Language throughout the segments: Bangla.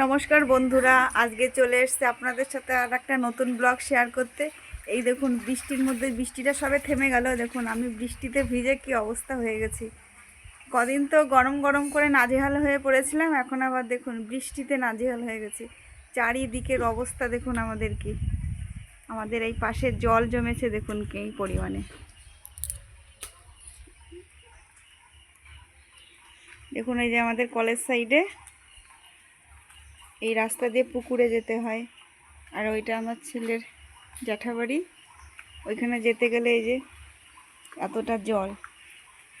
নমস্কার বন্ধুরা, আজকে চলে এসছে আপনাদের সাথে আর একটা নতুন ব্লগ শেয়ার করতে। এই দেখুন, বৃষ্টির মধ্যে বৃষ্টিটা সবে থেমে গেল। দেখুন, আমি বৃষ্টিতে ভিজে কি অবস্থা হয়ে গেছি। কদিন তো গরম গরম করে নাজেহাল হয়ে পড়েছিলাম, এখন আবার দেখুন, বৃষ্টিতে নাজেহাল হয়ে গেছি। চারিদিকের অবস্থা দেখুন আমাদের কি আমাদের এই পাশে জল জমেছে দেখুন কি পরিমাণে। দেখুন, এই যে আমাদের কলেজ সাইডে এই রাস্তা দিয়ে পুকুরে যেতে হয়। আর ওইটা আমার ছেলের জ্যাঠাবাড়ি। ওইখানে যেতে গেলে এই যে এতটা জল।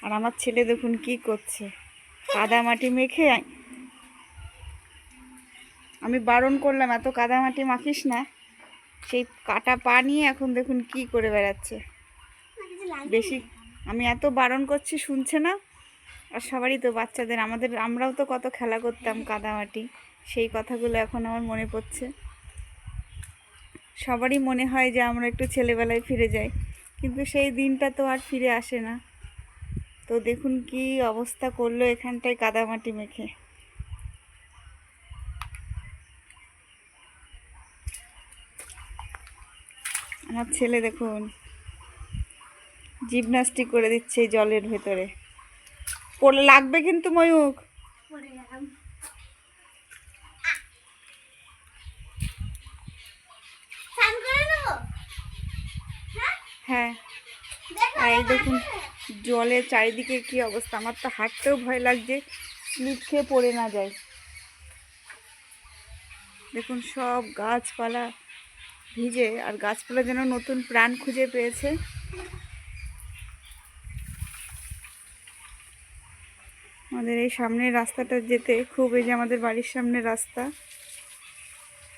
আর আমার ছেলে দেখুন কি করছে। কাদা মাটি মেখে আমি বারণ করলাম, এত কাদা মাটি মাখিস না। সেই কাটা পা নিয়ে এখন দেখুন কি করে বেড়াচ্ছে। বেশি আমি এত বারণ করছি, শুনছে না। আর সবারই তো বাচ্চাদের, আমাদের, আমরাও তো কত খেলা করতাম কাদামাটি সেই কথাগুলো এখন আমার মনে পড়ছে। সবারই মনে হয় যে আমরা একটু ছেলেবেলায় ফিরে যাই, কিন্তু সেই দিনটা তো আর ফিরে আসে না। তো দেখুন কি অবস্থা করল এখানটায় কাদামাটি মেখে। আমার ছেলে দেখুন, জিমনাস্টিক করে দিচ্ছে জলের ভেতরে। পড়লে লাগবে কিন্তু ময়ূক হ্যাঁ। আর এই দেখুন জলের চারিদিকে কি অবস্থা? আমার তো হাঁটতেও ভয় লাগছে স্লিপ খেয়ে পড়ে না যায়। দেখুন সব গাছপালা ভিজে আর গাছপালা যেন নতুন প্রাণ খুঁজে পেয়েছে। আমাদের এই সামনের রাস্তাটা যেতে খুব এই যে আমাদের বাড়ির সামনের রাস্তা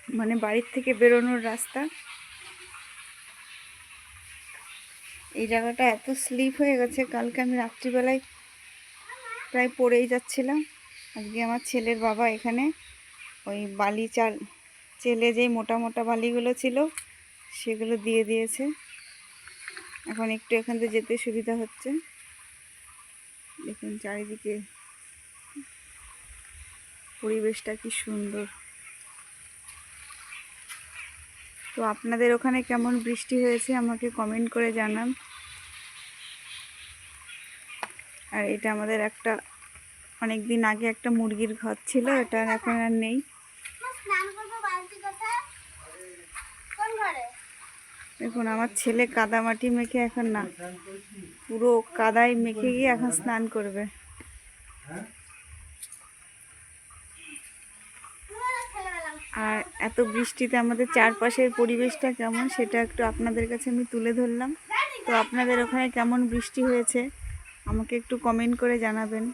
মানে বাড়ির থেকে বেরোনোর রাস্তা। এই জায়গাটা এত স্লিপ হয়ে গেছে, কালকে আমি রাত্রিবেলায় প্রায় পড়েই যাচ্ছিলাম। আজকে আমার ছেলের বাবা এখানে, ওই বালি চাল, চেলে যেই মোটা মোটা বালিগুলো ছিল, সেগুলো দিয়ে দিয়েছে। এখন একটু এখান থেকে যেতে সুবিধা হচ্ছে। দেখুন চারিদিকে পরিবেশটা কি সুন্দর। তো আপনাদের ওখানে কেমন বৃষ্টি হয়েছে আমাকে কমেন্ট করে জানান। আর এটা আমাদের একটা অনেক দিন আগে একটা মুরগির ঘর ছিল, এটা এখন আর নেই। দেখুন, আমার ছেলে কাদামাটি মেখে এখন না, পুরো কাদায় মেখে গিয়ে এখন স্নান করবে। আর এত বৃষ্টিতে আমাদের চারপাশের পরিবেশটা কেমন সেটা একটু আপনাদের কাছে আমি তুলে ধরলাম। তো আপনাদের ওখানে কেমন বৃষ্টি হয়েছে? আমাকে একটু কমেন্ট করে জানাবেন।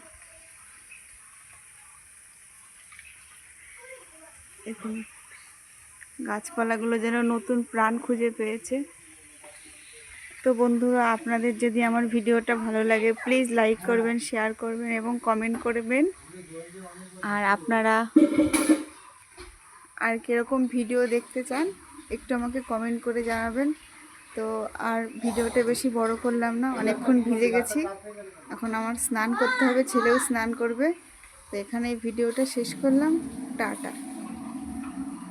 দেখুন, গাছপালাগুলো যেন নতুন প্রাণ খুঁজে পেয়েছে। তো বন্ধুরা, আপনাদের যদি আমার ভিডিওটা ভালো লাগে প্লিজ লাইক করবেন শেয়ার করবেন এবং কমেন্ট করবেন। আর আপনারা আর কীরকম ভিডিও দেখতে চান, একটু আমাকে কমেন্ট করে জানাবেন। তো আর ভিডিওটা বেশি বড় করলাম না, অনেকক্ষণ ভিজে গেছি। এখন আমার স্নান করতে হবে, ছেলেও স্নান করবে। তো এখানে ভিডিওটা শেষ করলাম। টাটা।